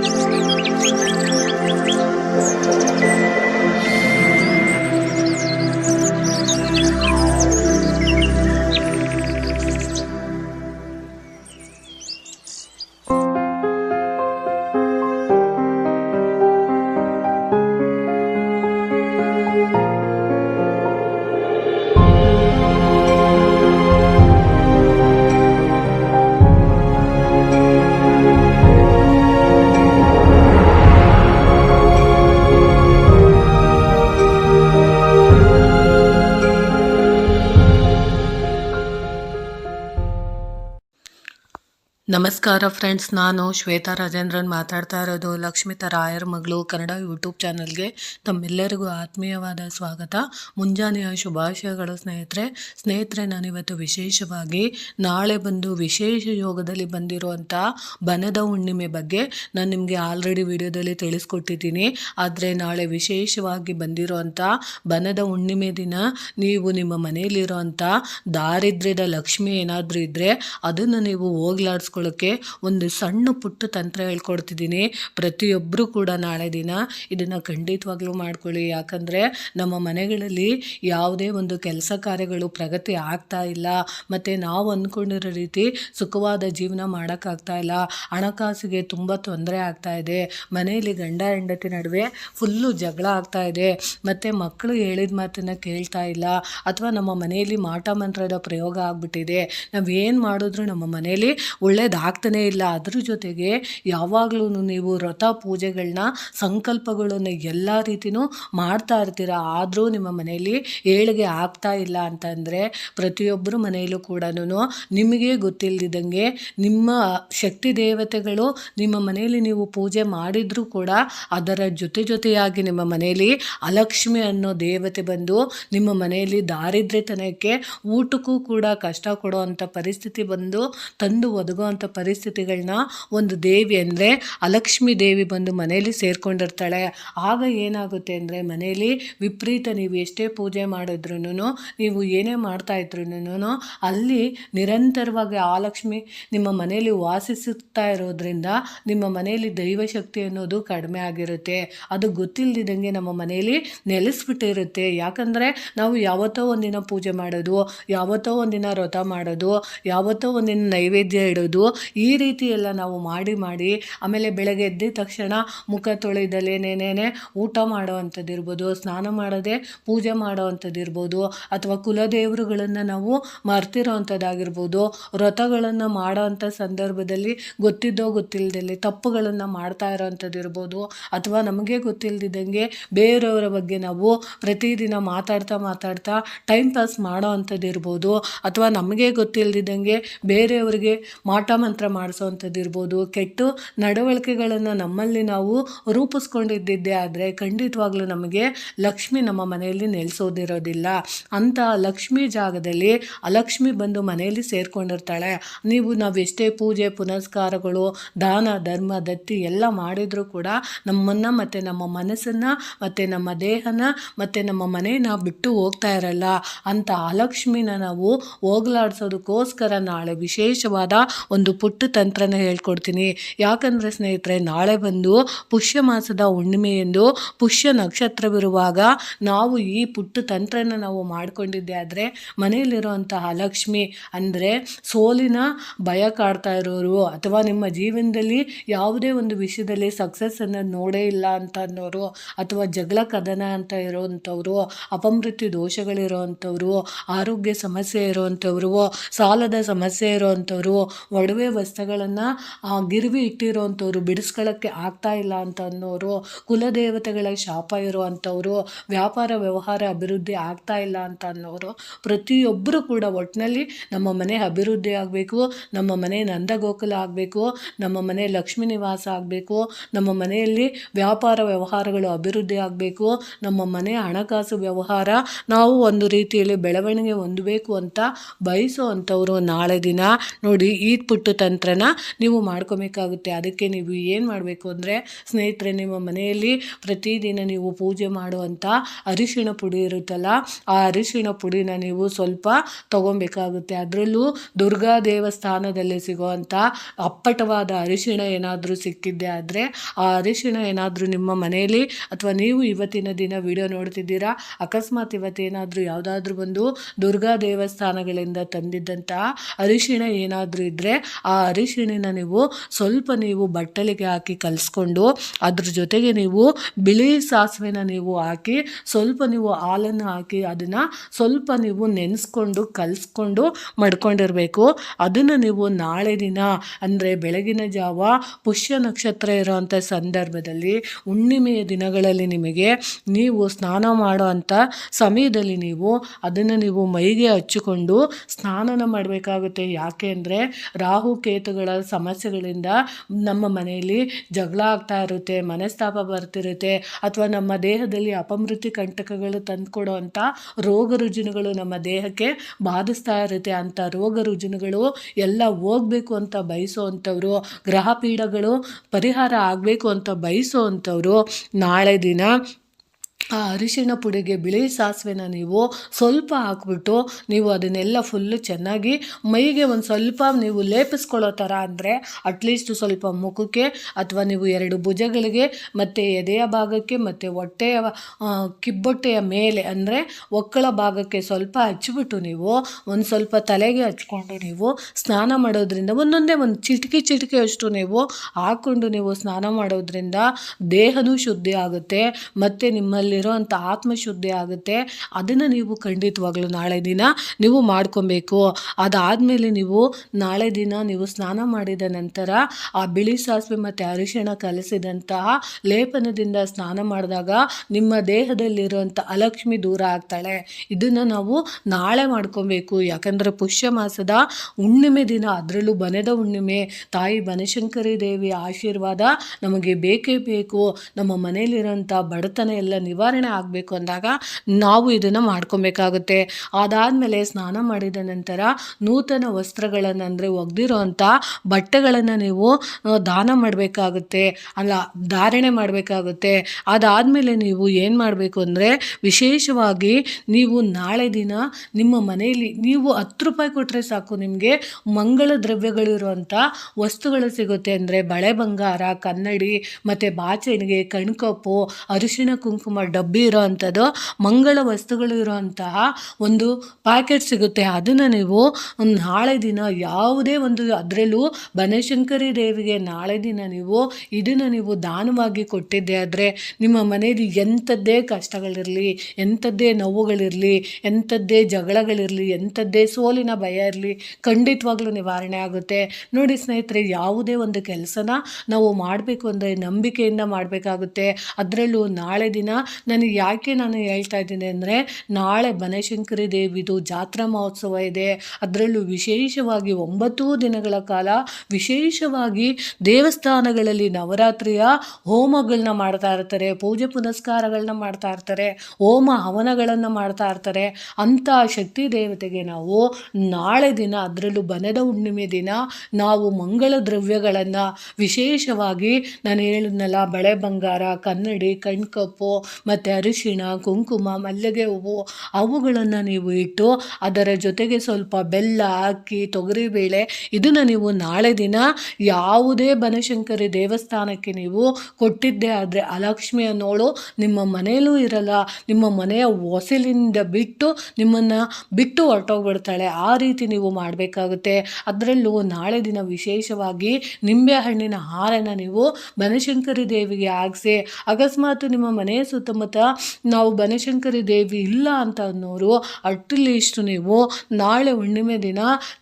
Música ನಮಸ್ಕಾರ ಫ್ರೆಂಡ್ಸ್, ನಾನು ಶ್ವೇತಾ ರಾಜೇಂದ್ರನ್ ಮಾತಾಡ್ತಾ ಇರೋದು ಲಕ್ಷ್ಮಿತಾ ರಾಯರ್ ಮಗಳು ಕನ್ನಡ ಯೂಟ್ಯೂಬ್ ಚಾನಲ್ಗೆ. ತಮ್ಮೆಲ್ಲರಿಗೂ ಆತ್ಮೀಯವಾದ ಸ್ವಾಗತ. ಮುಂಜಾನೆಯ ಶುಭಾಶಯಗಳು ಸ್ನೇಹಿತರೆ. ಸ್ನೇಹಿತರೆ, ನಾನಿವತ್ತು ವಿಶೇಷವಾಗಿ ನಾಳೆ ಬಂದು ವಿಶೇಷ ಯೋಗದಲ್ಲಿ ಬಂದಿರುವಂಥ ಬನದ ಹುಣ್ಣಿಮೆ ಬಗ್ಗೆ ನಾನು ನಿಮಗೆ ಆಲ್ರೆಡಿ ವಿಡಿಯೋದಲ್ಲಿ ತಿಳಿಸ್ಕೊಟ್ಟಿದ್ದೀನಿ. ಆದರೆ ನಾಳೆ ವಿಶೇಷವಾಗಿ ಬಂದಿರುವಂಥ ಬನದ ಹುಣ್ಣಿಮೆ ದಿನ ನೀವು ನಿಮ್ಮ ಮನೆಯಲ್ಲಿರುವಂಥ ದಾರಿದ್ರ್ಯದ ಲಕ್ಷ್ಮಿ ಏನಾದರೂ ಇದ್ದರೆ ಅದನ್ನು ನೀವು ಹೋಗ್ಲಾಡ್ಸ್ಕೊಳ್ಳೋಕ್ಕೆ ಒಂದು ಸಣ್ಣ ಪುಟ್ಟ ತಂತ್ರ ಹೇಳ್ಕೊಡ್ತಿದ್ದೀನಿ. ಪ್ರತಿಯೊಬ್ಬರೂ ಕೂಡ ನಾಳೆ ದಿನ ಇದನ್ನು ಖಂಡಿತವಾಗ್ಲೂ ಮಾಡ್ಕೊಳ್ಳಿ. ಯಾಕಂದರೆ ನಮ್ಮ ಮನೆಗಳಲ್ಲಿ ಯಾವುದೇ ಒಂದು ಕೆಲಸ ಕಾರ್ಯಗಳು ಪ್ರಗತಿ ಆಗ್ತಾ ಇಲ್ಲ. ಮತ್ತು ನಾವು ಅಂದ್ಕೊಂಡಿರೋ ರೀತಿ ಸುಖವಾದ ಜೀವನ ಮಾಡೋಕ್ಕಾಗ್ತಾ ಇಲ್ಲ. ಹಣಕಾಸಿಗೆ ತುಂಬ ತೊಂದರೆ ಆಗ್ತಾ ಇದೆ. ಮನೆಯಲ್ಲಿ ಗಂಡ, ಹೆಂಡತಿ ನಡುವೆ ಫುಲ್ಲು ಜಗಳ ಆಗ್ತಾ ಇದೆ. ಮತ್ತು ಮಕ್ಕಳು ಹೇಳಿದ ಮಾತನ್ನು ಕೇಳ್ತಾ ಇಲ್ಲ. ಅಥವಾ ನಮ್ಮ ಮನೆಯಲ್ಲಿ ಮಾಟ, ಮಂತ್ರದ ಪ್ರಯೋಗ ಆಗಿಬಿಟ್ಟಿದೆ. ಏನು ಮಾಡಿದ್ರು ನಮ್ಮ ಮನೆಯಲ್ಲಿ ಒಳ್ಳೇದಾಗ್ತಾನೇ ಇಲ್ಲ. ಅದ್ರ ಜೊತೆಗೆ ಯಾವಾಗಲೂ ನೀವು ವ್ರತ ಪೂಜೆಗಳನ್ನ ಸಂಕಲ್ಪಗಳನ್ನು ಎಲ್ಲ ರೀತಿಯೂ ಮಾಡ್ತಾ ಇರ್ತೀರ? ಆದರೂ ನಿಮ್ಮ ಮನೆಯಲ್ಲಿ ಏಳಿಗೆ ಆಗ್ತಾ ಇಲ್ಲ ಅಂತಂದರೆ ಪ್ರತಿಯೊಬ್ಬರು ಮನೆಯಲ್ಲೂ ಕೂಡ ನಿಮಗೆ ಗೊತ್ತಿಲ್ಲದಿದ್ದಂಗೆ ನಿಮ್ಮ ಶಕ್ತಿ ದೇವತೆಗಳು ನಿಮ್ಮ ಮನೆಯಲ್ಲಿ ನೀವು ಪೂಜೆ ಮಾಡಿದರೂ ಕೂಡ ಅದರ ಜೊತೆ ಜೊತೆಯಾಗಿ ನಿಮ್ಮ ಮನೆಯಲ್ಲಿ ಅಲಕ್ಷ್ಮಿ ಅನ್ನೋ ದೇವತೆ ಬಂದು ನಿಮ್ಮ ಮನೆಯಲ್ಲಿ ದಾರಿದ್ರ್ಯತನಕ್ಕೆ ಊಟಕ್ಕೂ ಕೂಡ ಕಷ್ಟ ಕೊಡುವಂಥ ಪರಿಸ್ಥಿತಿ ಬಂದು ತಂದು ಒದಗುವಂಥ ಪರಿಸ್ಥಿತಿಗಳನ್ನ ಒಂದು ದೇವಿ ಅಂದರೆ ಅಲಕ್ಷ್ಮಿ ದೇವಿ ಬಂದು ಮನೆಯಲ್ಲಿ ಸೇರ್ಕೊಂಡಿರ್ತಾಳೆ. ಆಗ ಏನಾಗುತ್ತೆ ಅಂದರೆ ಮನೆಯಲ್ಲಿ ವಿಪರೀತ ನೀವು ಎಷ್ಟೇ ಪೂಜೆ ಮಾಡಿದ್ರೂನು ನೀವು ಏನೇ ಮಾಡ್ತಾ ಇದ್ರೂ ಅಲ್ಲಿ ನಿರಂತರವಾಗಿ ಆ ಲಕ್ಷ್ಮಿ ನಿಮ್ಮ ಮನೆಯಲ್ಲಿ ವಾಸಿಸುತ್ತಾ ಇರೋದ್ರಿಂದ ನಿಮ್ಮ ಮನೆಯಲ್ಲಿ ದೈವಶಕ್ತಿ ಅನ್ನೋದು ಕಡಿಮೆ ಆಗಿರುತ್ತೆ. ಅದು ಗೊತ್ತಿಲ್ಲದಿದ್ದಂಗೆ ನಮ್ಮ ಮನೆಯಲ್ಲಿ ನೆಲೆಸ್ಬಿಟ್ಟಿರುತ್ತೆ. ಯಾಕಂದರೆ ನಾವು ಯಾವತ್ತೋ ಒಂದಿನ ಪೂಜೆ ಮಾಡೋದು, ಯಾವತ್ತೋ ಒಂದಿನ ವ್ರತ ಮಾಡೋದು, ಯಾವತ್ತೋ ಒಂದಿನ ನೈವೇದ್ಯ ಇಡೋದು ಈ ರೀತಿ ಎಲ್ಲ ನಾವು ಮಾಡಿ ಮಾಡಿ, ಆಮೇಲೆ ಬೆಳಗ್ಗೆ ಎದ್ದ ತಕ್ಷಣ ಮುಖ ತೊಳೆದಲೇನೇನೇ ಊಟ ಮಾಡೋವಂಥದ್ದು ಇರ್ಬೋದು, ಸ್ನಾನ ಮಾಡದೆ ಪೂಜೆ ಮಾಡೋವಂಥದ್ದಿರ್ಬೋದು ಅಥವಾ ಕುಲದೇವರುಗಳನ್ನು ನಾವು ಮರ್ತಿರೋ ಅಂಥದ್ದಾಗಿರ್ಬೋದು ವ್ರತಗಳನ್ನು ಮಾಡೋವಂಥ ಸಂದರ್ಭದಲ್ಲಿ ಗೊತ್ತಿದ್ದೋ ಗೊತ್ತಿಲ್ಲದಲ್ಲಿ ತಪ್ಪುಗಳನ್ನು ಮಾಡ್ತಾ ಇರೋವಂಥದ್ದು ಇರ್ಬೋದು, ಅಥವಾ ನಮಗೆ ಗೊತ್ತಿಲ್ಲದಿದ್ದಂಗೆ ಬೇರೆಯವರ ಬಗ್ಗೆ ನಾವು ಪ್ರತಿದಿನ ಮಾತಾಡ್ತಾ ಮಾತಾಡ್ತಾ ಟೈಮ್ ಪಾಸ್ ಮಾಡೋ ಅಂಥದ್ದು ಅಥವಾ ನಮಗೆ ಗೊತ್ತಿಲ್ಲದಿದ್ದಂಗೆ ಬೇರೆಯವರಿಗೆ ಮಾಟ ಮಂತ್ರ ಮಾಡಿಸೋವಂಥದ್ದು ಇರ್ಬೋದು. ಕೆಟ್ಟು ನಡವಳಿಕೆಗಳನ್ನು ನಮ್ಮಲ್ಲಿ ನಾವು ರೂಪಿಸ್ಕೊಂಡಿದ್ದಿದ್ದೇ ಆದರೆ ಖಂಡಿತವಾಗ್ಲೂ ನಮಗೆ ಲಕ್ಷ್ಮಿ ನಮ್ಮ ಮನೆಯಲ್ಲಿ ನೆಲೆಸೋದಿರೋದಿಲ್ಲ. ಅಂತ ಲಕ್ಷ್ಮಿ ಜಾಗದಲ್ಲಿ ಅಲಕ್ಷ್ಮಿ ಬಂದು ಮನೆಯಲ್ಲಿ ಸೇರ್ಕೊಂಡಿರ್ತಾಳೆ. ನೀವು ನಾವು ಎಷ್ಟೇ ಪೂಜೆ, ಪುನಸ್ಕಾರಗಳು, ದಾನ, ಧರ್ಮ, ದತ್ತಿ ಎಲ್ಲ ಮಾಡಿದರೂ ಕೂಡ ನಮ್ಮನ್ನು ಮತ್ತು ನಮ್ಮ ಮನಸ್ಸನ್ನು ಮತ್ತು ನಮ್ಮ ದೇಹನ ಮತ್ತು ನಮ್ಮ ಮನೆಯನ್ನ ಬಿಟ್ಟು ಹೋಗ್ತಾ ಇರಲ್ಲ. ಅಂತ ಅಲಕ್ಷ್ಮಿನ ನಾವು ಹೋಗ್ಲಾಡ್ಸೋದಕ್ಕೋಸ್ಕರ ನಾಳೆ ವಿಶೇಷವಾದ ಒಂದು ಪುಟ್ಟ ತಂತ್ರನ ಹೇಳ್ಕೊಡ್ತೀನಿ. ಯಾಕಂದರೆ ಸ್ನೇಹಿತರೆ, ನಾಳೆ ಬಂದು ಪುಷ್ಯ ಮಾಸದ ಹುಣ್ಣಿಮೆ ಎಂದು ಪುಷ್ಯ ನಕ್ಷತ್ರವಿರುವಾಗ ನಾವು ಈ ಪುಟ್ಟ ತಂತ್ರನ ನಾವು ಮಾಡಿಕೊಂಡಿದ್ದೆ ಆದರೆ ಮನೆಯಲ್ಲಿರುವಂತಹ ಲಕ್ಷ್ಮಿ ಅಂದರೆ ಸೋಲಿನ ಭಯ ಕಾಡ್ತಾ ಇರೋರು ಅಥವಾ ನಿಮ್ಮ ಜೀವನದಲ್ಲಿ ಯಾವುದೇ ಒಂದು ವಿಷಯದಲ್ಲಿ ಸಕ್ಸಸ್ಸನ್ನು ನೋಡೇ ಇಲ್ಲ ಅಂತ ಅನ್ನೋರು ಅಥವಾ ಜಗಳ ಕದನ ಅಂತ ಇರೋವಂಥವ್ರು ಅಪಮೃತ್ಯು ದೋಷಗಳಿರೋವಂಥವ್ರು ಆರೋಗ್ಯ ಸಮಸ್ಯೆ ಇರೋವಂಥವ್ರು ಸಾಲದ ಸಮಸ್ಯೆ ಇರೋವಂಥವ್ರು ಒಡವೆ ವಸ್ತುಗಳನ್ನು ಗಿರ್ವಿ ಇಟ್ಟಿರೋವಂಥವ್ರು ಬಿಡಿಸ್ಕೊಳ್ಳೋಕ್ಕೆ ಆಗ್ತಾ ಇಲ್ಲ ಅಂತ ಅನ್ನೋರು ಕುಲದೇವತೆಗಳ ಶಾಪ ಇರುವಂಥವ್ರು, ವ್ಯಾಪಾರ ವ್ಯವಹಾರ ಅಭಿವೃದ್ಧಿ ಆಗ್ತಾ ಇಲ್ಲ ಅಂತ ಅನ್ನೋರು ಪ್ರತಿಯೊಬ್ಬರು ಕೂಡ ಒಟ್ಟಿನಲ್ಲಿ ನಮ್ಮ ಮನೆ ಅಭಿವೃದ್ಧಿ ಆಗಬೇಕು, ನಮ್ಮ ಮನೆ ನಂದಗೋಕುಲ ಆಗಬೇಕು, ನಮ್ಮ ಮನೆ ಲಕ್ಷ್ಮೀ ನಿವಾಸ ಆಗಬೇಕು, ನಮ್ಮ ಮನೆಯಲ್ಲಿ ವ್ಯಾಪಾರ ವ್ಯವಹಾರಗಳು ಅಭಿವೃದ್ಧಿ ಆಗಬೇಕು, ನಮ್ಮ ಮನೆ ಹಣಕಾಸು ವ್ಯವಹಾರ ನಾವು ಒಂದು ರೀತಿಯಲ್ಲಿ ಬೆಳವಣಿಗೆ ಹೊಂದಬೇಕು ಅಂತ ಬಯಸೋ ಅಂಥವ್ರು ನಾಳೆ ದಿನ. ನೋಡಿ, ಈದ್ ಪುಟ್ಟ ಮನೆಮದ್ದು ತಂತ್ರನ ನೀವು ಮಾಡ್ಕೊಬೇಕಾಗುತ್ತೆ. ಅದಕ್ಕೆ ನೀವು ಏನು ಮಾಡಬೇಕು ಅಂದರೆ, ಸ್ನೇಹಿತರೆ, ನಿಮ್ಮ ಮನೆಯಲ್ಲಿ ಪ್ರತಿದಿನ ನೀವು ಪೂಜೆ ಮಾಡುವಂಥ ಅರಿಶಿಣ ಪುಡಿ ಇರುತ್ತಲ್ಲ, ಆ ಅರಿಶಿಣ ಪುಡಿನ ನೀವು ಸ್ವಲ್ಪ ತಗೊಬೇಕಾಗುತ್ತೆ. ಅದರಲ್ಲೂ ದುರ್ಗಾ ದೇವಸ್ಥಾನದಲ್ಲಿ ಸಿಗುವಂಥ ಅಪ್ಪಟವಾದ ಅರಿಶಿಣ ಏನಾದರೂ ಸಿಕ್ಕಿದ್ದೆ ಆದರೆ, ಆ ಅರಿಶಿಣ ಏನಾದರೂ ನಿಮ್ಮ ಮನೆಯಲ್ಲಿ ಅಥವಾ ನೀವು ಇವತ್ತಿನ ದಿನ ವಿಡಿಯೋ ನೋಡ್ತಿದ್ದೀರಾ, ಅಕಸ್ಮಾತ್ ಇವತ್ತೇನಾದರೂ ಯಾವುದಾದ್ರೂ ಒಂದು ದುರ್ಗಾ ದೇವಸ್ಥಾನಗಳಿಂದ ತಂದಿದ್ದಂತಹ ಅರಿಶಿಣ ಏನಾದರೂ ಇದ್ದರೆ ಆ ಅರಿಶಿಣಿನ ನೀವು ಸ್ವಲ್ಪ ನೀವು ಬಟ್ಟಲಿಗೆ ಹಾಕಿ ಕಲಿಸ್ಕೊಂಡು ಅದ್ರ ಜೊತೆಗೆ ನೀವು ಬಿಳಿ ಸಾಸಿವೆನ ನೀವು ಹಾಕಿ ಸ್ವಲ್ಪ ನೀವು ಹಾಲನ್ನು ಹಾಕಿ ಅದನ್ನು ಸ್ವಲ್ಪ ನೀವು ನೆನೆಸ್ಕೊಂಡು ಕಲಿಸ್ಕೊಂಡು ಮಡ್ಕೊಂಡಿರಬೇಕು. ಅದನ್ನು ನೀವು ನಾಳೆ ದಿನ ಅಂದರೆ ಬೆಳಗಿನ ಜಾವ ಪುಷ್ಯ ನಕ್ಷತ್ರ ಇರೋವಂಥ ಸಂದರ್ಭದಲ್ಲಿ ಹುಣ್ಣಿಮೆಯ ದಿನಗಳಲ್ಲಿ ನಿಮಗೆ ನೀವು ಸ್ನಾನ ಮಾಡೋ ಅಂಥ ಸಮಯದಲ್ಲಿ ನೀವು ಅದನ್ನು ನೀವು ಮೈಗೆ ಹಚ್ಚಿಕೊಂಡು ಸ್ನಾನನ ಮಾಡಬೇಕಾಗುತ್ತೆ. ಯಾಕೆ ಅಂದರೆ ರಾಹು ಕೇತುಗಳ ಸಮಸ್ಯೆಗಳಿಂದ ನಮ್ಮ ಮನೆಯಲ್ಲಿ ಜಗಳ ಆಗ್ತಾ ಇರುತ್ತೆ, ಮನಸ್ತಾಪ ಬರ್ತಿರುತ್ತೆ ಅಥವಾ ನಮ್ಮ ದೇಹದಲ್ಲಿ ಅಪಮೃತಿ ಕಂಟಕಗಳು ತಂದುಕೊಡುವಂಥ ರೋಗ ರುಜಿನಗಳು ನಮ್ಮ ದೇಹಕ್ಕೆ ಬಾಧಿಸ್ತಾ ಇರುತ್ತೆ. ಅಂಥ ರೋಗ ರುಜಿನಗಳು ಎಲ್ಲ ಹೋಗಬೇಕು ಅಂತ ಬಯಸುವಂಥವ್ರು ಗ್ರಹ ಪೀಡಗಳು ಪರಿಹಾರ ಆಗಬೇಕು ಅಂತ ಬಯಸುವಂಥವ್ರು ನಾಳೆ ದಿನ ಆ ಅರಿಶಿಣ ಪುಡಿಗೆ ಬಿಳಿ ಸಾಸಿವೆನ ನೀವು ಸ್ವಲ್ಪ ಹಾಕ್ಬಿಟ್ಟು ನೀವು ಅದನ್ನೆಲ್ಲ ಫುಲ್ಲು ಚೆನ್ನಾಗಿ ಮೈಗೆ ಒಂದು ಸ್ವಲ್ಪ ನೀವು ಲೇಪಿಸ್ಕೊಳ್ಳೋ ಥರ ಅಂದರೆ ಅಟ್ಲೀಸ್ಟ್ ಸ್ವಲ್ಪ ಮುಖಕ್ಕೆ ಅಥವಾ ನೀವು ಎರಡು ಭುಜಗಳಿಗೆ ಮತ್ತು ಎದೆಯ ಭಾಗಕ್ಕೆ ಮತ್ತು ಹೊಟ್ಟೆಯ ಕಿಬ್ಬೊಟ್ಟೆಯ ಮೇಲೆ ಅಂದರೆ ಒಕ್ಕಳ ಭಾಗಕ್ಕೆ ಸ್ವಲ್ಪ ಹಚ್ಚಿಬಿಟ್ಟು ನೀವು ಒಂದು ಸ್ವಲ್ಪ ತಲೆಗೆ ಹಚ್ಕೊಂಡು ನೀವು ಸ್ನಾನ ಮಾಡೋದ್ರಿಂದ ಒಂದೊಂದೇ ಒಂದು ಚಿಟಿಕೆ ಚಿಟಕಿಯಷ್ಟು ನೀವು ಹಾಕ್ಕೊಂಡು ನೀವು ಸ್ನಾನ ಮಾಡೋದ್ರಿಂದ ದೇಹನೂ ಶುದ್ಧಿ ಆಗುತ್ತೆ. ಮತ್ತು ನಿಮ್ಮಲ್ಲಿ ಇರೋವಂಥ ಆತ್ಮಶುದ್ಧಿ ಆಗುತ್ತೆ. ಅದನ್ನು ನೀವು ಖಂಡಿತವಾಗ್ಲೂ ನಾಳೆ ದಿನ ನೀವು ಮಾಡ್ಕೊಬೇಕು. ಅದಾದಮೇಲೆ ನೀವು ನಾಳೆ ದಿನ ನೀವು ಸ್ನಾನ ಮಾಡಿದ ನಂತರ ಆ ಬಿಳಿ ಸಾಸಿವೆ ಮತ್ತು ಅರಿಶಿಣ ಕಲಸಿದಂತಹ ಲೇಪನದಿಂದ ಸ್ನಾನ ಮಾಡಿದಾಗ ನಿಮ್ಮ ದೇಹದಲ್ಲಿರುವಂಥ ಅಲಕ್ಷ್ಮಿ ದೂರ ಆಗ್ತಾಳೆ. ಇದನ್ನು ನಾವು ನಾಳೆ ಮಾಡ್ಕೊಬೇಕು. ಯಾಕಂದರೆ ಪುಷ್ಯ ಮಾಸದ ಹುಣ್ಣಿಮೆ ದಿನ, ಅದರಲ್ಲೂ ಬನೆದ ಹುಣ್ಣಿಮೆ. ತಾಯಿ ಬನಶಂಕರಿ ದೇವಿ ಆಶೀರ್ವಾದ ನಮಗೆ ಬೇಕೇ ಬೇಕು. ನಮ್ಮ ಮನೆಯಲ್ಲಿರೋಂಥ ಬಡತನ ಎಲ್ಲ ನಿವಾರಣೆ ಆಗಬೇಕು ಅಂದಾಗ ನಾವು ಇದನ್ನು ಮಾಡ್ಕೊಬೇಕಾಗುತ್ತೆ. ಅದಾದಮೇಲೆ ಸ್ನಾನ ಮಾಡಿದ ನಂತರ ನೂತನ ವಸ್ತ್ರಗಳನ್ನು ಅಂದರೆ ಒಗೆದಿರೋ ಅಂಥ ಬಟ್ಟೆಗಳನ್ನು ನೀವು ದಾನ ಮಾಡಬೇಕಾಗುತ್ತೆ. ಅಲ್ಲ, ಧಾರಣೆ ಮಾಡಬೇಕಾಗುತ್ತೆ. ಅದಾದಮೇಲೆ ನೀವು ಏನು ಮಾಡಬೇಕು ಅಂದರೆ ವಿಶೇಷವಾಗಿ ನೀವು ನಾಳೆ ದಿನ ನಿಮ್ಮ ಮನೆಯಲ್ಲಿ ನೀವು ಹತ್ತು ರೂಪಾಯಿ ಕೊಟ್ಟರೆ ಸಾಕು ನಿಮಗೆ ಮಂಗಳ ದ್ರವ್ಯಗಳಿರುವಂಥ ವಸ್ತುಗಳು ಸಿಗುತ್ತೆ ಅಂದರೆ ಬಳೆ ಬಂಗಾರ, ಕನ್ನಡಿ, ಮತ್ತು ಬಾಚಣಿಗೆ, ಕಣ್ಕಪ್ಪು, ಅರಿಶಿಣ, ಕುಂಕುಮ ಡಬ್ಬಿ ಇರೋ ಅಂಥದ್ದು ಮಂಗಳ ವಸ್ತುಗಳು ಇರುವಂತಹ ಒಂದು ಪ್ಯಾಕೆಟ್ ಸಿಗುತ್ತೆ. ಅದನ್ನು ನೀವು ನಾಳೆ ದಿನ ಯಾವುದೇ ಒಂದು ಅದರಲ್ಲೂ ಬನಶಂಕರಿ ದೇವಿಗೆ ನಾಳೆ ದಿನ ನೀವು ಇದನ್ನು ನೀವು ದಾನವಾಗಿ ಕೊಟ್ಟಿದ್ದೆ ಆದರೆ ನಿಮ್ಮ ಮನೆಯಲ್ಲಿ ಎಂಥದ್ದೇ ಕಷ್ಟಗಳಿರಲಿ, ಎಂಥದ್ದೇ ನೋವುಗಳಿರಲಿ, ಎಂಥದ್ದೇ ಜಗಳಗಳಿರಲಿ, ಎಂಥದ್ದೇ ಸೋಲಿನ ಭಯ ಇರಲಿ, ಖಂಡಿತವಾಗ್ಲೂ ನಿವಾರಣೆ ಆಗುತ್ತೆ. ನೋಡಿ ಸ್ನೇಹಿತರೆ, ಯಾವುದೇ ಒಂದು ಕೆಲಸನ ನಾವು ಮಾಡಬೇಕು ಅಂದರೆ ನಂಬಿಕೆಯಿಂದ ಮಾಡಬೇಕಾಗುತ್ತೆ. ಅದರಲ್ಲೂ ನಾಳೆ ದಿನ ನನಗೆ ಯಾಕೆ ನಾನು ಹೇಳ್ತಾ ಇದ್ದೀನಿ ಅಂದರೆ, ನಾಳೆ ಬನಶಂಕರಿ ದೇವಿದು ಜಾತ್ರಾ ಮಹೋತ್ಸವ ಇದೆ. ಅದರಲ್ಲೂ ವಿಶೇಷವಾಗಿ ಒಂಬತ್ತು ದಿನಗಳ ಕಾಲ ವಿಶೇಷವಾಗಿ ದೇವಸ್ಥಾನಗಳಲ್ಲಿ ನವರಾತ್ರಿಯ ಹೋಮಗಳನ್ನ ಮಾಡ್ತಾ ಇರ್ತಾರೆ, ಪೂಜೆ ಪುನಸ್ಕಾರಗಳನ್ನ ಮಾಡ್ತಾ ಇರ್ತಾರೆ, ಹೋಮ ಹವನಗಳನ್ನು ಮಾಡ್ತಾ ಇರ್ತಾರೆ. ಅಂಥ ಶಕ್ತಿ ದೇವತೆಗೆ ನಾವು ನಾಳೆ ದಿನ ಅದರಲ್ಲೂ ಬನದ ಹುಣ್ಣಿಮೆ ದಿನ ನಾವು ಮಂಗಳ ದ್ರವ್ಯಗಳನ್ನು ವಿಶೇಷವಾಗಿ ನಾನು ಹೇಳಿದ್ನಲ್ಲ, ಬಳೆ ಬಂಗಾರ, ಕನ್ನಡಿ, ಕಣ್ಕಪ್ಪು ಮತ್ತು ಅರಿಶಿಣ, ಕುಂಕುಮ, ಮಲ್ಲಿಗೆ ಹೂವು, ಅವುಗಳನ್ನು ನೀವು ಇಟ್ಟು ಅದರ ಜೊತೆಗೆ ಸ್ವಲ್ಪ ಬೆಲ್ಲ ಅಕ್ಕಿ ತೊಗರಿಬೇಳೆ ಇದನ್ನು ನೀವು ನಾಳೆ ದಿನ ಯಾವುದೇ ಬನಶಂಕರಿ ದೇವಸ್ಥಾನಕ್ಕೆ ನೀವು ಕೊಟ್ಟಿದ್ದೇ ಆದರೆ ಅಲಕ್ಷ್ಮಿ ಅನ್ನೋಳು ನಿಮ್ಮ ಮನೆಯಲ್ಲೂ ಇರಲ್ಲ. ನಿಮ್ಮ ಮನೆಯ ಹೊಸಲಿಂದ ಬಿಟ್ಟು ನಿಮ್ಮನ್ನು ಬಿಟ್ಟು ಹೊರಟೋಗ್ಬಿಡ್ತಾಳೆ. ಆ ರೀತಿ ನೀವು ಮಾಡಬೇಕಾಗುತ್ತೆ. ಅದರಲ್ಲೂ ನಾಳೆ ದಿನ ವಿಶೇಷವಾಗಿ ನಿಂಬೆ ಹಣ್ಣಿನ ಹಾರನ ನೀವು ಬನಶಂಕರಿ ದೇವಿಗೆ ಹಾಕ್ಸಿ, ಅಕಸ್ಮಾತ್ ನಿಮ್ಮ ಮನೆಯ ಸುತ್ತಮುತ್ತ ನಾವು ಬನಶಂಕರಿ ದೇವಿ ಇಲ್ಲ ಅಂತ ಅನ್ನೋರು ಅಟ್ಲೀಸ್ಟ್ ನೀವು, ನಾಳೆ ಹುಣ್ಣಿಮೆ ದಿನ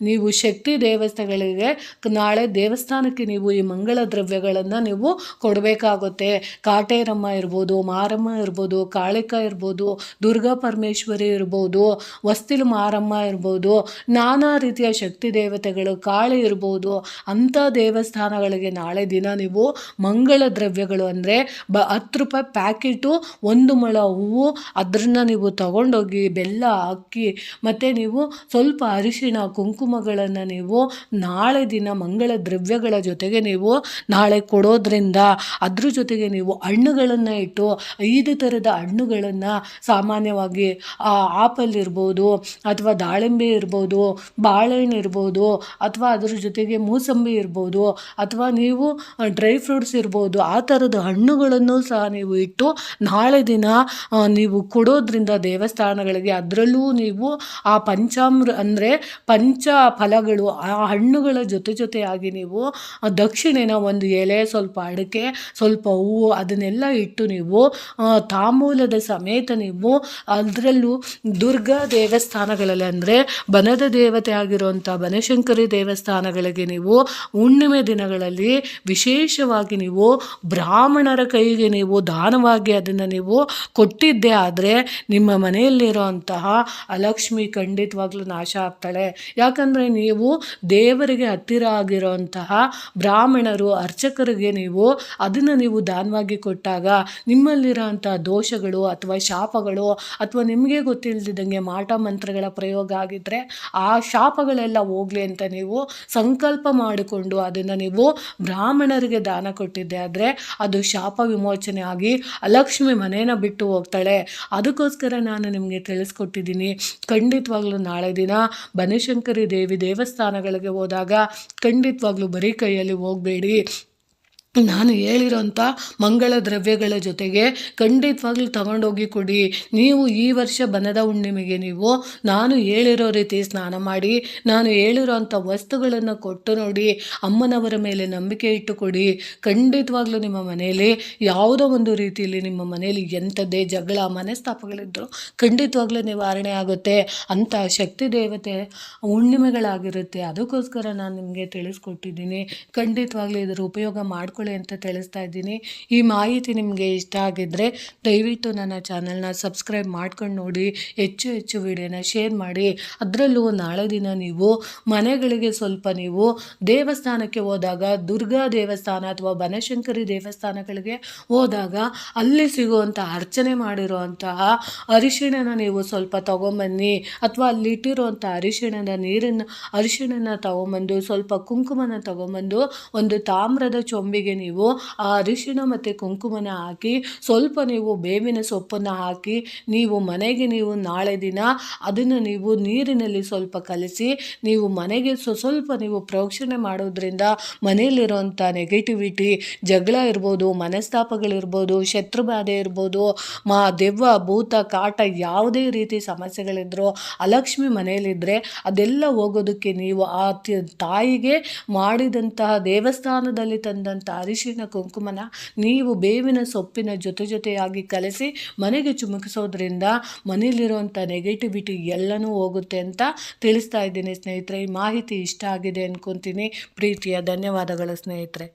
ನೀವು ಶಕ್ತಿ ದೇವಸ್ಥಾನಗಳಿಗೆ, ನಾಳೆ ದೇವಸ್ಥಾನಕ್ಕೆ ನೀವು ಈ ಮಂಗಳ ದ್ರವ್ಯಗಳನ್ನು ನೀವು ಕೊಡಬೇಕಾಗುತ್ತೆ. ಕಾಟೇರಮ್ಮ ಇರ್ಬೋದು, ಮಾರಮ್ಮ ಇರ್ಬೋದು, ಕಾಳಿಕ ಇರ್ಬೋದು, ದುರ್ಗಾ ಪರಮೇಶ್ವರಿ ಇರ್ಬೋದು, ವಸ್ತಿಲು ಮಾರಮ್ಮ ಇರ್ಬೋದು, ನಾನಾ ರೀತಿಯ ಶಕ್ತಿ ದೇವತೆಗಳು, ಕಾಳಿ ಇರ್ಬೋದು ಅಂಥ ದೇವಸ್ಥಾನಗಳಿಗೆ ನಾಳೆ ದಿನ ನೀವು ಮಂಗಳ ದ್ರವ್ಯಗಳು ಅಂದರೆ ಬ ಹತ್ತು ರೂಪಾಯಿ ಪ್ಯಾಕೆಟು ಒಂದು ಮೊಳ ಹೂವು ಅದನ್ನು ನೀವು ತಗೊಂಡೋಗಿ ಬೆಲ್ಲ ಅಕ್ಕಿ ಮತ್ತು ನೀವು ಸ್ವಲ್ಪ ಅರಿಶಿಣ, ಕುಂಕುಮಗಳನ್ನು ನೀವು ನಾಳೆ ದಿನ ಮಂಗಳ ದ್ರವ್ಯಗಳ ಜೊತೆಗೆ ನೀವು ನಾಳೆ ಕೊಡೋದ್ರಿಂದ ಅದ್ರ ಜೊತೆಗೆ ನೀವು ಹಣ್ಣುಗಳನ್ನು ಇಟ್ಟು, ಐದು ಥರದ ಹಣ್ಣುಗಳನ್ನು ಸಾಮಾನ್ಯವಾಗಿ ಆಪಲ್ ಇರ್ಬೋದು ಅಥವಾ ದಾಳಿಂಬೆ ಇರ್ಬೋದು, ಬಾಳೆಹಣ್ಣು ಇರ್ಬೋದು ಅಥವಾ ಅದ್ರ ಜೊತೆಗೆ ಮೂಸಂಬಿ ಇರ್ಬೋದು ಅಥವಾ ನೀವು ಡ್ರೈ ಫ್ರೂಟ್ಸ್ ಇರ್ಬೋದು, ಆ ಥರದ ಹಣ್ಣುಗಳನ್ನು ಸಹ ನೀವು ಇಟ್ಟು ನಾಳೆ ದಿನ ನೀವು ಕೊಡೋದ್ರಿಂದ ದೇವಸ್ಥಾನಗಳಿಗೆ ಅದರಲ್ಲೂ ನೀವು, ಆ ಪಂಚಾಮೃ, ಅಂದರೆ ಪಂಚ ಫಲಗಳು, ಆ ಹಣ್ಣುಗಳ ಜೊತೆ ಜೊತೆಯಾಗಿ ನೀವು ದಕ್ಷಿಣೆನ ಒಂದು ಎಲೆ, ಸ್ವಲ್ಪ ಅಡಿಕೆ, ಸ್ವಲ್ಪ ಹೂವು, ಅದನ್ನೆಲ್ಲ ಇಟ್ಟು ನೀವು ತಾಮೂಲದ ಸಮೇತ ನೀವು ಅದರಲ್ಲೂ ದುರ್ಗಾ ದೇವಸ್ಥಾನಗಳಲ್ಲಿ, ಅಂದರೆ ಬನದ ದೇವತೆ ಆಗಿರುವಂಥ ಬನಶಂಕರಿ ದೇವಸ್ಥಾನಗಳಿಗೆ ನೀವು, ಹುಣ್ಣಿಮೆ ದಿನಗಳಲ್ಲಿ ವಿಶೇಷವಾಗಿ ನೀವು ಬ್ರಾಹ್ಮಣರ ಕೈಗೆ ನೀವು ದಾನವಾಗಿ ಅದನ್ನು ನೀವು ಕೊಟ್ಟಿದ್ದೇ ಆದರೆ ನಿಮ್ಮ ಮನೆಯಲ್ಲಿರೋಂತಹ ಅಲಕ್ಷ್ಮಿ ಖಂಡಿತವಾಗ್ಲೂ ನಾಶ ಆಗ್ತಾಳೆ. ಯಾಕಂದರೆ ನೀವು ದೇವರಿಗೆ ಹತ್ತಿರ ಆಗಿರೋಂತಹ ಬ್ರಾಹ್ಮಣರು, ಅರ್ಚಕರಿಗೆ ನೀವು ಅದನ್ನು ನೀವು ದಾನವಾಗಿ ಕೊಟ್ಟಾಗ ನಿಮ್ಮಲ್ಲಿರೋಂಥ ದೋಷಗಳು ಅಥವಾ ಶಾಪಗಳು ಅಥವಾ ನಿಮಗೆ ಗೊತ್ತಿಲ್ಲದಿದ್ದಂಗೆ ಮಾಟ ಮಂತ್ರಗಳ ಪ್ರಯೋಗ ಆಗಿದ್ದರೆ ಆ ಶಾಪಗಳೆಲ್ಲ ಹೋಗಲಿ ಅಂತ ನೀವು ಸಂಕಲ್ಪ ಮಾಡಿಕೊಂಡು ಅದನ್ನು ನೀವು ಬ್ರಾಹ್ಮಣರಿಗೆ ದಾನ ಕೊಟ್ಟಿದ್ದೆ ಆದರೆ ಅದು ಶಾಪ ವಿಮೋಚನೆ ಆಗಿ ಅಲಕ್ಷ್ಮಿ ಮನೇನ ಬಿಟ್ಟು ಹೋಗ್ತಾಳೆ. ಅದಕ್ಕೋಸ್ಕರ ನಾನು ನಿಮಗೆ ತಿಳಿಸ್ಕೊಟ್ಟಿದ್ದೀನಿ. ಖಂಡಿತವಾಗ್ಲೂ ನಾಳೆ ದಿನ ಬನಶಂಕರಿ ದೇವಿ ದೇವಸ್ಥಾನಗಳಿಗೆ ಹೋದಾಗ ಖಂಡಿತವಾಗ್ಲೂ ಬರೀ ಕೈಯಲ್ಲಿ ಹೋಗಬೇಡಿ. ನಾನು ಹೇಳಿರೋಂಥ ಮಂಗಳ ದ್ರವ್ಯಗಳ ಜೊತೆಗೆ ಖಂಡಿತವಾಗ್ಲೂ ತಗೊಂಡೋಗಿ ಕೊಡಿ. ನೀವು ಈ ವರ್ಷ ಬನದ ಹುಣ್ಣಿಮೆಗೆ ನೀವು, ನಾನು ಹೇಳಿರೋ ರೀತಿ ಸ್ನಾನ ಮಾಡಿ, ನಾನು ಹೇಳಿರೋಂಥ ವಸ್ತುಗಳನ್ನು ಕೊಟ್ಟು ನೋಡಿ, ಅಮ್ಮನವರ ಮೇಲೆ ನಂಬಿಕೆ ಇಟ್ಟು ಕೊಡಿ ಖಂಡಿತವಾಗ್ಲೂ ನಿಮ್ಮ ಮನೆಯಲ್ಲಿ ಯಾವುದೋ ಒಂದು ರೀತಿಯಲ್ಲಿ ನಿಮ್ಮ ಮನೆಯಲ್ಲಿ ಎಂಥದ್ದೇ ಜಗಳ ಮನಸ್ತಾಪಗಳಿದ್ದರೂ ಖಂಡಿತವಾಗ್ಲೂ ನಿವಾರಣೆ ಆಗುತ್ತೆ. ಅಂಥ ಶಕ್ತಿ ದೇವತೆ ಹುಣ್ಣಿಮೆಗಳಾಗಿರುತ್ತೆ. ಅದಕ್ಕೋಸ್ಕರ ನಾನು ನಿಮಗೆ ತಿಳಿಸ್ಕೊಟ್ಟಿದ್ದೀನಿ. ಖಂಡಿತವಾಗ್ಲೂ ಇದರ ಉಪಯೋಗ ಮಾಡ್ಕೊಳ್ಳಿ. ಅಂತ ತಿಳಿಸ್ತಾ ಇದ್ದೀನಿ. ಈ ಮಾಹಿತಿ ನಿಮಗೆ ಇಷ್ಟ ಆಗಿದ್ದರೆ ದಯವಿಟ್ಟು ನನ್ನ ಚಾನಲ್ನ ಸಬ್ಸ್ಕ್ರೈಬ್ ಮಾಡ್ಕೊಂಡು ನೋಡಿ, ಹೆಚ್ಚು ಹೆಚ್ಚು ವಿಡಿಯೋನ ಶೇರ್ ಮಾಡಿ. ಅದರಲ್ಲೂ ನಾಳೆ ದಿನ ನೀವು ಮನೆಗಳಿಗೆ ಸ್ವಲ್ಪ ನೀವು ದೇವಸ್ಥಾನಕ್ಕೆ ಹೋದಾಗ, ದುರ್ಗಾ ದೇವಸ್ಥಾನ ಅಥವಾ ಬನಶಂಕರಿ ದೇವಸ್ಥಾನಗಳಿಗೆ ಹೋದಾಗ ಅಲ್ಲಿ ಸಿಗುವಂಥ ಅರ್ಚನೆ ಮಾಡಿರುವಂತಹ ಅರಿಶಿಣನ ನೀವು ಸ್ವಲ್ಪ ತಗೊಂಬನ್ನಿ. ಅಥವಾ ಅಲ್ಲಿ ಇಟ್ಟಿರುವಂಥ ಅರಿಶಿಣದ ನೀರನ್ನು ಅರಿಶಿಣನ ತಗೊಂಬಂದು ಸ್ವಲ್ಪ ಕುಂಕುಮನ ತಗೊಂಬಂದು ಒಂದು ತಾಮ್ರದ ಚೊಂಬಿಗೆ ನೀವು ಆ ಅರಿಶಿಣ ಮತ್ತು ಕುಂಕುಮನ ಹಾಕಿ, ಸ್ವಲ್ಪ ನೀವು ಬೇವಿನ ಸೊಪ್ಪನ್ನು ಹಾಕಿ, ನೀವು ಮನೆಗೆ ನೀವು ನಾಳೆ ದಿನ ಅದನ್ನು ನೀವು ನೀರಿನಲ್ಲಿ ಸ್ವಲ್ಪ ಕಲಸಿ, ನೀವು ಮನೆಗೆ ಸ್ವ, ಸ್ವಲ್ಪ ನೀವು ಪ್ರೋಕ್ಷಣೆ ಮಾಡೋದ್ರಿಂದ ಮನೆಯಲ್ಲಿರುವಂಥ ನೆಗೆಟಿವಿಟಿ ಜಗಳ ಇರ್ಬೋದು, ಮನಸ್ತಾಪಗಳಿರ್ಬೋದು ಶತ್ರು ಬಾಧೆ ಇರ್ಬೋದು, ಮಾ ದೆವ್ವ, ಭೂತ, ಕಾಟ ಯಾವುದೇ ರೀತಿ ಸಮಸ್ಯೆಗಳಿದ್ರು, ಅಲಕ್ಷ್ಮಿ ಮನೆಯಲ್ಲಿದ್ದರೆ ಅದೆಲ್ಲ ಹೋಗೋದಕ್ಕೆ ನೀವು ಆ ತಾಯಿಗೆ ಮಾಡಿದಂತಹ ದೇವಸ್ಥಾನದಲ್ಲಿ ತಂದಂಥ ಅರಿಶಿಣ ಕುಂಕುಮನ ನೀವು ಬೇವಿನ ಸೊಪ್ಪಿನ ಜೊತೆ ಜೊತೆಯಾಗಿ ಕಲಸಿ ಮನೆಗೆ ಚುಮುಕಿಸೋದ್ರಿಂದ ಮನೆಯಲ್ಲಿರುವಂಥ ನೆಗೆಟಿವಿಟಿ ಎಲ್ಲನೂ ಹೋಗುತ್ತೆ ಅಂತ ತಿಳಿಸ್ತಾ ಇದ್ದೀನಿ ಸ್ನೇಹಿತರೆ. ಈ ಮಾಹಿತಿ ಇಷ್ಟ ಆಗಿದೆ ಅನ್ಕೊತೀನಿ. ಪ್ರೀತಿಯ ಧನ್ಯವಾದಗಳು ಸ್ನೇಹಿತರೆ.